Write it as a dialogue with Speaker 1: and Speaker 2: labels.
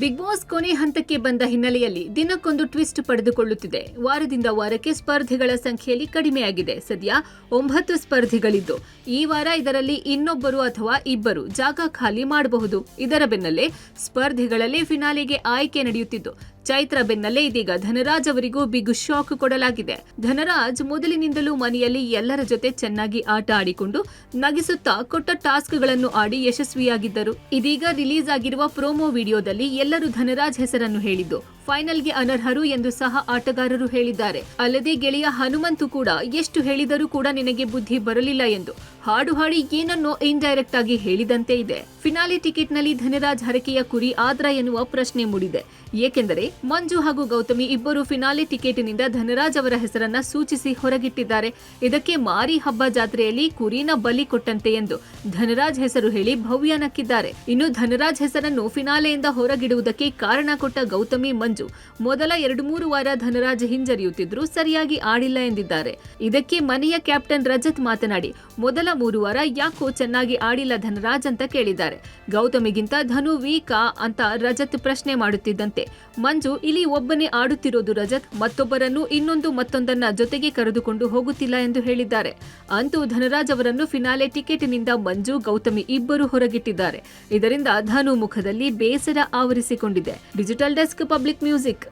Speaker 1: Big boss ಕೊನೆ ಹಂತಕ್ಕೆ ಬಂದ ಹಿನ್ನೆಲೆಯಲ್ಲಿ ದಿನಕ್ಕೊಂದು ಟ್ವಿಸ್ಟ್ ಪಡೆದುಕೊಳ್ಳುತ್ತಿದೆ. ವಾರದಿಂದ ವಾರಕ್ಕೆ ಸ್ಪರ್ಧಿಗಳ ಸಂಖ್ಯೆಯಲ್ಲಿ ಕಡಿಮೆಯಾಗಿದೆ. ಸದ್ಯ ಒಂಬತ್ತು ಸ್ಪರ್ಧಿಗಳಿದ್ದು, ಈ ವಾರ ಇದರಲ್ಲಿ ಇನ್ನೊಬ್ಬರು ಅಥವಾ ಇಬ್ಬರು ಜಾಗ ಖಾಲಿ ಮಾಡಬಹುದು. ಇದರ ಬೆನ್ನಲ್ಲೇ ಸ್ಪರ್ಧಿಗಳಲ್ಲಿ ಫಿನಾಲೆಗೆ ಆಯ್ಕೆ ನಡೆಯುತ್ತಿದ್ದು ಚೈತ್ರ ಬೆನ್ನಲ್ಲೇ ಇದೀಗ ಧನರಾಜ್ ಅವರಿಗೂ ಬಿಗ್ ಶಾಕ್ ಕೊಡಲಾಗಿದೆ. ಧನರಾಜ್ ಮೊದಲಿನಿಂದಲೂ ಮನೆಯಲ್ಲಿ ಎಲ್ಲರ ಜೊತೆ ಚೆನ್ನಾಗಿ ಆಟ ಆಡಿಕೊಂಡು ನಗಿಸುತ್ತಾ ಕೊಟ್ಟ ಟಾಸ್ಕ್ಗಳನ್ನು ಆಡಿ ಯಶಸ್ವಿಯಾಗಿದ್ದರು. ಇದೀಗ ರಿಲೀಸ್ ಆಗಿರುವ ಪ್ರೋಮೋ ವಿಡಿಯೋದಲ್ಲಿ ಎಲ್ಲರೂ ಧನರಾಜ್ ಹೆಸರನ್ನು ಹೇಳಿದ್ದು. ಫೈನಲ್ಗೆ ಅನರ್ಹರು ಎಂದು ಸಹ ಆಟಗಾರರು ಹೇಳಿದ್ದಾರೆ. ಅಲ್ಲದೆ ಗೆಳೆಯ ಹನುಮಂತು ಕೂಡ ಎಷ್ಟು ಹೇಳಿದರೂ ಕೂಡ ನಿನಗೆ ಬುದ್ಧಿ ಬರಲಿಲ್ಲ ಎಂದು ಹಾಡು ಹಾಡಿ ಏನನ್ನೋ ಇಂಡೈರೆಕ್ಟ್ ಆಗಿ ಹೇಳಿದಂತೆ ಇದೆ. ಫಿನಾಲೆ ಟಿಕೆಟ್ನಲ್ಲಿ ಧನರಾಜ್ ಹರಕೆಯ ಕುರಿ ಆದ್ರ ಎನ್ನುವ ಪ್ರಶ್ನೆ ಮೂಡಿದೆ. ಏಕೆಂದರೆ ಮಂಜು ಹಾಗೂ ಗೌತಮಿ ಇಬ್ಬರು ಫಿನಾಲೆ ಟಿಕೆಟ್ನಿಂದ ಧನರಾಜ್ ಅವರ ಹೆಸರನ್ನ ಸೂಚಿಸಿ ಹೊರಗಿಟ್ಟಿದ್ದಾರೆ. ಇದಕ್ಕೆ ಮಾರಿ ಹಬ್ಬ ಜಾತ್ರೆಯಲ್ಲಿ ಕುರಿನ ಬಲಿ ಕೊಟ್ಟಂತೆ ಎಂದು ಧನರಾಜ್ ಹೆಸರು ಹೇಳಿ ಭವ್ಯ ನಕ್ಕಿದ್ದಾರೆ. ಇನ್ನು ಧನರಾಜ್ ಹೆಸರನ್ನು ಫಿನಾಲೆಯಿಂದ ಹೊರಗಿಡುವುದಕ್ಕೆ ಕಾರಣ ಕೊಟ್ಟ ಗೌತಮಿ ಮಂಜು ಮೊದಲ ಎರಡು ಮೂರು ವಾರ ಧನರಾಜ್ ಹಿಂಜರಿಯುತ್ತಿದ್ರು ಸರಿಯಾಗಿ ಆಡಿಲ್ಲ ಎಂದಿದ್ದಾರೆ. ಇದಕ್ಕೆ ಮನೆಯ ಕ್ಯಾಪ್ಟನ್ ರಜತ್ ಮಾತನಾಡಿ, ಮೊದಲ ಮೂರು ವಾರ ಯಾಕೋ ಚೆನ್ನಾಗಿ ಆಡಿಲ್ಲ ಧನರಾಜ್ ಅಂತ ಕೇಳಿದ್ದಾರೆ. ಗೌತಮಿಗಿಂತ ಧನು ವೀಕಾ ಅಂತ ರಜತ್ ಪ್ರಶ್ನೆ ಮಾಡುತ್ತಿದ್ದಂತೆ. ಮಂಜು, ಇಲ್ಲಿ ಒಬ್ಬನೇ ಆಡುತ್ತಿರೋದು ರಜತ್, ಮತ್ತೊಬ್ಬರನ್ನು ಇನ್ನೊಂದು ಮತ್ತೊಂದನ್ನ ಜೊತೆಗೆ ಕರೆದುಕೊಂಡು ಹೋಗುತ್ತಿಲ್ಲ ಎಂದು ಹೇಳಿದ್ದಾರೆ. ಅಂತೂ ಧನರಾಜ್ ಅವರನ್ನು ಫಿನಾಲೆ ಟಿಕೆಟ್ನಿಂದ ಮಂಜು, ಗೌತಮಿ ಇಬ್ಬರು ಹೊರಗಿಟ್ಟಿದ್ದಾರೆ. ಇದರಿಂದ ಧನು ಮುಖದಲ್ಲಿ ಬೇಸರ ಆವರಿಸಿಕೊಂಡಿದೆ. Digital desk public music.